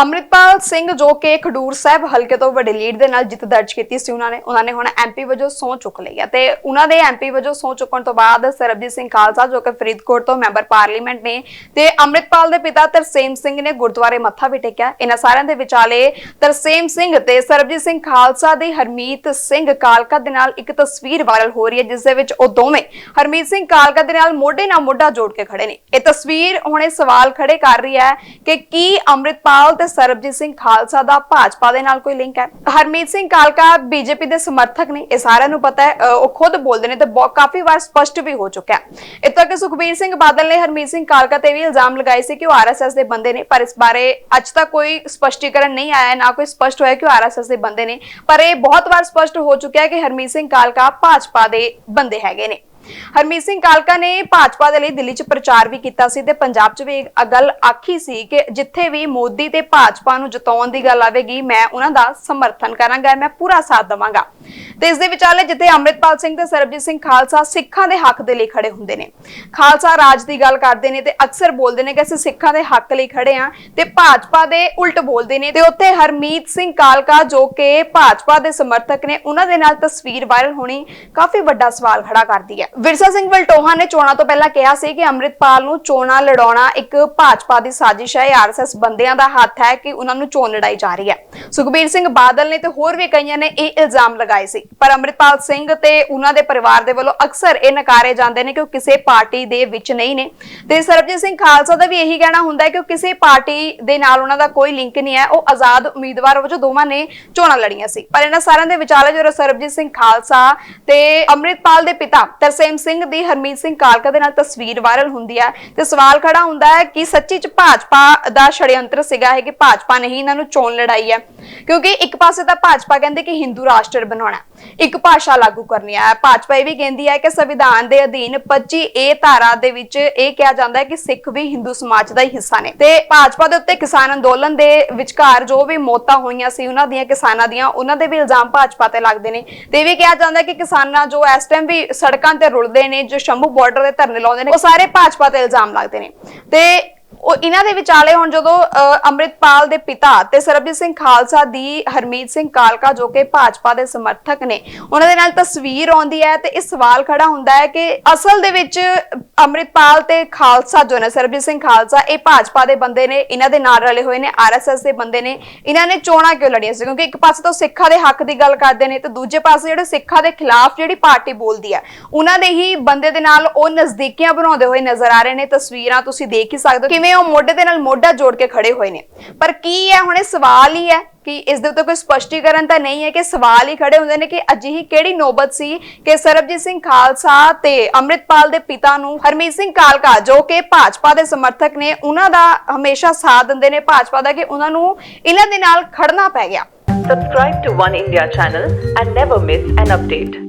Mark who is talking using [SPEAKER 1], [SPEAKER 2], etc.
[SPEAKER 1] ਅੰਮ੍ਰਿਤਪਾਲ ਸਿੰਘ ਜੋ ਕਿ ਖਡੂਰ ਸਾਹਿਬ ਹਲਕੇ ਤੋਂ ਵੱਡੇ ਲੀਡ ਦੇ ਨਾਲ ਜਿੱਤ ਦਰਜ ਕੀਤੀ ਸੀ, ਉਹਨਾਂ ਨੇ ਉਹਨਾਂ ਨੇ ਹੁਣ ਐਮਪੀ ਵਜੋਂ ਸਹੁੰ ਚੁੱਕ ਲਈ ਹੈ ਤੇ ਉਹਨਾਂ ਦੇ ਐਮਪੀ ਵਜੋਂ ਸਹੁੰ ਚੁੱਕਣ ਤੋਂ ਬਾਅਦ ਸਰਬਜੀਤ ਸਿੰਘ ਖਾਲਸਾ ਜੋ ਕਿ ਫਰੀਦਕੋਟ ਤੋਂ ਮੈਂਬਰ ਪਾਰਲੀਮੈਂਟ ਨੇ ਤੇ ਅੰਮ੍ਰਿਤਪਾਲ ਦੇ ਪਿਤਾ ਤਰਸੇਮ ਸਿੰਘ ਨੇ ਗੁਰਦੁਆਰੇ ਮੱਥਾ ਵੀ ਟੇਕਿਆ। ਇਹਨਾਂ ਸਾਰਿਆਂ ਦੇ ਵਿਚਾਲੇ ਤਰਸੇਮ ਸਿੰਘ ਤੇ ਸਰਬਜੀਤ ਸਿੰਘ ਖਾਲਸਾ ਦੀ ਹਰਮੀਤ ਸਿੰਘ ਕਾਲਕਾ ਦੇ ਨਾਲ ਇੱਕ ਤਸਵੀਰ ਵਾਇਰਲ ਹੋ ਰਹੀ ਹੈ, ਜਿਸ ਦੇ ਵਿੱਚ ਉਹ ਦੋਵੇਂ ਹਰਮੀਤ ਸਿੰਘ ਕਾਲਕਾ ਦੇ ਨਾਲ ਮੋਢੇ ਨਾਲ ਮੋਢਾ ਜੋੜ ਕੇ ਖੜੇ ਨੇ। ਇਹ ਤਸਵੀਰ ਹੁਣੇ ਸਵਾਲ ਖੜੇ ਕਰ ਰਹੀ ਹੈ ਕਿ ਕੀ ਅੰਮ੍ਰਿਤਪਾਲ ਤੇ ਸਰਬਜੀਤ ਸਿੰਘ ਖਾਲਸਾ ਦਾ ਭਾਜਪਾ ਦੇ ਨਾਲ ਕੋਈ ਲਿੰਕ ਹੈ? ਹਰਮੀਤ ਸਿੰਘ ਕਾਲਕਾ ਬੀਜੇਪੀ ਦੇ ਸਮਰਥਕ ਨੇ, ਇਹ ਸਾਰਿਆਂ ਨੂੰ ਪਤਾ ਹੈ ਉਹ ਖੁਦ ਬੋਲਦੇ ਨੇ ਤੇ ਕਾਫੀ ਵਾਰ ਸਪਸ਼ਟ ਵੀ ਹੋ ਚੁੱਕਾ ਹੈ। ਇੱਥੇ ਕਿ ਸੁਖਬੀਰ ਸਿੰਘ ਬਾਦਲ ਨੇ ਹਰਮੀਤ ਸਿੰਘ ਕਾਲਕਾ ਤੇ ਵੀ ਇਲਜ਼ਾਮ ਲਗਾਏ ਸੀ ਕਿ ਉਹ ਆਰਐਸਐਸ ਦੇ ਬੰਦੇ ਨੇ, ਪਰ ਇਸ ਬਾਰੇ ਅੱਜ ਤੱਕ ਕੋਈ ਸਪਸ਼ਟੀਕਰਨ ਨਹੀਂ ਆਇਆ, ਨਾ ਕੋਈ ਸਪਸ਼ਟ ਹੋਇਆ ਕਿ ਉਹ ਆਰਐਸਐਸ ਦੇ ਬੰਦੇ ਨੇ। ਪਰ ਇਹ ਬਹੁਤ ਵਾਰ ਸਪਸ਼ਟ ਹੋ ਚੁੱਕਿਆ ਹੈ ਕਿ ਹਰਮੀਤ ਸਿੰਘ ਕਾਲਕਾ ਭਾਜਪਾ ਦੇ ਬੰਦੇ ਹੈਗੇ ਨੇ। ਹਰਮੀਤ ਸਿੰਘ ਕਾਲਕਾ ਨੇ ਭਾਜਪਾ ਦੇ ਲਈ ਦਿੱਲੀ 'ਚ ਪ੍ਰਚਾਰ ਵੀ ਕੀਤਾ ਸੀ ਤੇ ਪੰਜਾਬ 'ਚ ਵੀ ਇਹ ਗੱਲ ਆਖੀ ਸੀ ਕਿ ਜਿੱਥੇ ਵੀ ਮੋਦੀ ਤੇ ਭਾਜਪਾ ਨੂੰ ਜਿਤਾਉਣ ਦੀ ਗੱਲ ਆਵੇਗੀ, ਮੈਂ ਉਹਨਾਂ ਦਾ ਸਮਰਥਨ ਕਰਾਂਗਾ, ਮੈਂ ਪੂਰਾ ਸਾਥ ਦੇਵਾਂਗਾ। ਤੇ ਇਸ ਦੇ ਵਿਚਾਲੇ ਜਿੱਥੇ ਅੰਮ੍ਰਿਤਪਾਲ ਸਿੰਘ ਤੇ ਸਰਬਜੀਤ ਸਿੰਘ ਖਾਲਸਾ ਸਿੱਖਾਂ ਦੇ ਹੱਕ ਦੇ ਲਈ ਖੜੇ ਹੁੰਦੇ ਨੇ। ਖਾਲਸਾ ਰਾਜ ਦੀ ਗੱਲ ਕਰਦੇ ਨੇ ਤੇ ਅਕਸਰ ਬੋਲਦੇ ਨੇ ਕਿ ਅਸੀਂ ਸਿੱਖਾਂ ਦੇ ਹੱਕ ਲਈ ਖੜੇ ਆਂ ਤੇ ਭਾਜਪਾ ਦੇ ਉਲਟ ਬੋਲਦੇ ਨੇ ਤੇ ਉੱਥੇ ਹਰਮੀਤ ਸਿੰਘ ਕਾਲਕਾ ਜੋ ਕਿ ਭਾਜਪਾ ਦੇ ਸਮਰਥਕ ਨੇ, ਉਹਨਾਂ ਦੇ ਨਾਲ ਤਸਵੀਰ ਵਾਇਰਲ ਹੋਣੀ ਕਾਫੀ ਵੱਡਾ ਸਵਾਲ ਖੜਾ ਕਰਦੀ ਹੈ। ਵਿਰਸਾ ਸਿੰਘ ਵਲਟੋਹਾ ਨੇ ਚੋਣਾਂ ਤੋਂ ਪਹਿਲਾਂ ਕਿਹਾ ਸੀ ਕਿ ਅੰਮ੍ਰਿਤਪਾਲ ਨੂੰ ਚੋਣਾਂ ਲੜਾਉਣਾ ਇੱਕ ਭਾਜਪਾ ਦੀ ਸਾਜ਼ਿਸ਼ ਹੈ। ਆਰਐਸਐਸ ਬੰਦਿਆਂ ਦਾ ਹੱਥ ਹੈ ਕਿ ਉਹਨਾਂ ਨੂੰ ਚੋਣ ਲੜਾਈ ਜਾ ਰਹੀ ਹੈ। ਸੁਖਬੀਰ ਸਿੰਘ ਬਾਦਲ ਨੇ ਤੇ ਹੋਰ ਵੀ ਕਈਆਂ ਨੇ ਇਹ ਇਲਜ਼ਾਮ ਲਗਾਏ ਸੀ। ਪਰ ਅੰਮ੍ਰਿਤਪਾਲ ਸਿੰਘ ਤੇ ਉਹਨਾਂ ਦੇ ਪਰਿਵਾਰ ਦੇ ਵੱਲੋਂ ਅਕਸਰ ਇਹ ਨਕਾਰੇ ਜਾਂਦੇ ਨੇ ਕਿ ਉਹ ਕਿਸੇ ਪਾਰਟੀ ਦੇ ਵਿੱਚ ਨਹੀਂ ਨੇ। ਤੇ ਸਰਬਜੀਤ ਸਿੰਘ ਖਾਲਸਾ ਦਾ ਵੀ ਇਹੀ ਕਹਿਣਾ ਹੁੰਦਾ ਹੈ ਕਿ ਉਹ ਕਿਸੇ ਪਾਰਟੀ ਦੇ ਨਾਲ ਉਹਨਾਂ ਦਾ ਕੋਈ ਲਿੰਕ ਨਹੀਂ ਹੈ। ਉਹ ਆਜ਼ਾਦ ਉਮੀਦਵਾਰ ਵਜੋਂ ਦੋਵਾਂ ਨੇ ਚੋਣਾਂ ਲੜੀਆਂ ਸੀ। ਪਰ ਇਹਨਾਂ ਸਾਰਿਆਂ ਦੇ ਵਿਚਾਲੇ ਜਦੋਂ ਸਰਬਜੀਤ ਸਿੰਘ ਖਾਲਸਾ ਤੇ ਅੰਮ੍ਰਿਤਪਾਲ ਦੇ ਪਿਤਾ ਤਰਸੇਮ ਸਿੰਘ ਦੀ ਹਰਮੀਤ ਸਿੰਘ ਕਾਲਕਾ ਦੇ ਨਾਲ ਤਸਵੀਰ ਵਾਇਰਲ ਹੁੰਦੀ ਹੈ। ਤੇ ਸਵਾਲ ਖੜਾ ਹੁੰਦਾ ਹੈ ਕਿ ਸੱਚੀ ਚ ਭਾਜਪਾ ਦਾ ਛੜਯੰਤਰ ਸੀਗਾ ਹੈ ਕਿ ਭਾਜਪਾ ਨੇ ਇਹਨਾਂ ਨੂੰ ਚੋਣ ਲੜਾਈ ਹੈ। ਕਿਉਂਕਿ ਇੱਕ ਪਾਸੇ ਤਾਂ ਭਾਜਪਾ ਕਹਿੰਦੇ ਕਿ ਹਿੰਦੂ ਰਾਸ਼ਟਰ ਬਣਾਉਣਾ ਇੱਕ ਭਾਸ਼ਾ ਲਾਗੂ ਕਰਨੀ ਹੈ ਭਾਜਪਾ ਇਹ ਵੀ ਕਹਿੰਦੀ ਹੈ ਕਿ ਸੰਵਿਧਾਨ ਦੇ ਅਧੀਨ 25 ਏ ਧਾਰਾ ਦੇ ਵਿੱਚ ਇਹ ਕਿਹਾ ਜਾਂਦਾ ਹੈ ਕਿ ਸਿੱਖ ਵੀ ਹਿੰਦੂ ਸਮਾਜ ਦਾ ਹੀ ਹਿੱਸਾ ਨੇ। ਤੇ ਭਾਜਪਾ ਦੇ ਉੱਤੇ ਕਿਸਾਨ ਅੰਦੋਲਨ ਦੇ ਵਿਚਕਾਰ ਜੋ ਵੀ ਮੌਤਾਂ ਹੋਈਆਂ ਸੀ, ਉਹਨਾਂ ਦੀਆਂ ਕਿਸਾਨਾਂ ਦੀਆਂ, ਉਹਨਾਂ ਦੇ ਵੀ ਇਲਜ਼ਾਮ ਭਾਜਪਾ ਤੇ ਲੱਗਦੇ ਨੇ। ਤੇ ਇਹ ਵੀ ਕਿਹਾ ਜਾਂਦਾ ਕਿ ਕਿਸਾਨਾਂ ਜੋ ਇਸ ਟਾਈਮ ਵੀ ਸੜਕਾਂ ਤੇ ਰੁਲਦੇ ਨੇ, ਜੋ ਸ਼ੰਭੂ ਬਾਰਡਰ ਦੇ ਧਰਨੇ ਲਾਉਂਦੇ ਨੇ, ਉਹ ਸਾਰੇ ਭਾਜਪਾ ਤੇ ਇਲਜ਼ਾਮ ਲੱਗਦੇ ਨੇ। ਤੇ ਉਹ ਇਹਨਾਂ ਦੇ ਵਿਚਾਲੇ ਹੁਣ ਜਦੋਂ ਅ, ਅੰਮ੍ਰਿਤਪਾਲ ਦੇ ਪਿਤਾ ਤੇ ਸਰਬਜੀਤ ਸਿੰਘ ਖਾਲਸਾ ਦੀ ਹਰਮੀਤ ਸਿੰਘ ਕਾਲਕਾ ਜੋ ਕਿ ਭਾਜਪਾ ਦੇ ਸਮਰਥਕ ਨੇ ਉਹਨਾਂ ਦੇ ਨਾਲ ਤਸਵੀਰ ਆਉਂਦੀ ਹੈ ਤੇ ਇਹ ਸਵਾਲ ਖੜਾ ਹੁੰਦਾ ਹੈ ਕਿ ਅਸਲ ਦੇ ਵਿੱਚ ਅੰਮ੍ਰਿਤਪਾਲ ਤੇ ਖਾਲਸਾ ਜੋ ਨੇ ਸਰਬਜੀਤ ਸਿੰਘ ਖਾਲਸਾ ਇਹ ਭਾਜਪਾ ਦੇ ਬੰਦੇ ਨੇ ਇਹਨਾਂ ਦੇ ਨਾਲ ਰਲੇ ਹੋਏ ਨੇ ਆਰਐਸਐਸ ਦੇ ਬੰਦੇ ਨੇ ਇਹਨਾਂ ਨੇ ਚੋਣਾਂ ਕਿਉਂ ਲੜੀਆਂ ਸੀ? ਕਿਉਂਕਿ ਇੱਕ ਪਾਸੇ ਤੋਂ ਸਿੱਖਾਂ ਦੇ ਹੱਕ ਦੀ ਗੱਲ ਕਰਦੇ ਨੇ ਤੇ ਦੂਜੇ ਪਾਸੇ ਜਿਹੜੇ ਸਿੱਖਾਂ ਦੇ ਖਿਲਾਫ ਜਿਹੜੀ ਪਾਰਟੀ ਬੋਲਦੀ ਹੈ ਉਹਨਾਂ ਦੇ ਹੀ ਬੰਦੇ ਦੇ ਨਾਲ ਉਹ ਨਜ਼ਦੀਕੀਆਂ ਬਣਾਉਂਦੇ ਹੋਏ ਨਜ਼ਰ ਆ ਰਹੇ ਨੇ ਤਸਵੀਰਾਂ ਤੁਸੀਂ ਦੇਖ ਹੀ ਸਕਦੇ ਹੋ। ਕਿਵੇਂ ਉਹ ਮੋਢੇ ਦੇ ਨਾਲ ਮੋਢਾ ਜੋੜ ਕੇ ਖੜੇ ਹੋਏ ਨੇ ਪਰ ਕੀ ਹੈ ਹੁਣ ਇਹ ਸਵਾਲ ਹੀ ਹੈ ਕਿ ਇਸ ਦੇ ਉੱਤੇ ਕੋਈ ਸਪਸ਼ਟੀਕਰਨ ਤਾਂ ਨਹੀਂ ਹੈ ਕਿ ਸਵਾਲ ਹੀ ਖੜੇ ਹੁੰਦੇ ਨੇ ਕਿ ਅਜਿਹੀ ਕਿਹੜੀ ਨੌਬਤ ਸੀ ਕਿ ਸਰਬਜੀਤ ਸਿੰਘ ਖਾਲਸਾ ਤੇ ਅੰਮ੍ਰਿਤਪਾਲ ਦੇ ਪਿਤਾ ਨੂੰ, ਹਰਮੀਤ ਸਿੰਘ ਕਾਲਕਾ, ਜੋ ਕਿ ਭਾਜਪਾ ਦੇ ਸਮਰਥਕ ਨੇ, ਉਹਨਾਂ ਦਾ ਹਮੇਸ਼ਾ ਸਾਥ ਦਿੰਦੇ ਨੇ ਭਾਜਪਾ ਦਾ ਕਿ ਉਹਨਾਂ ਨੂੰ ਇਹਨਾਂ ਦੇ ਨਾਲ ਖੜਨਾ ਪੈ ਗਿਆ
[SPEAKER 2] Subscribe to One India channel and never miss an update.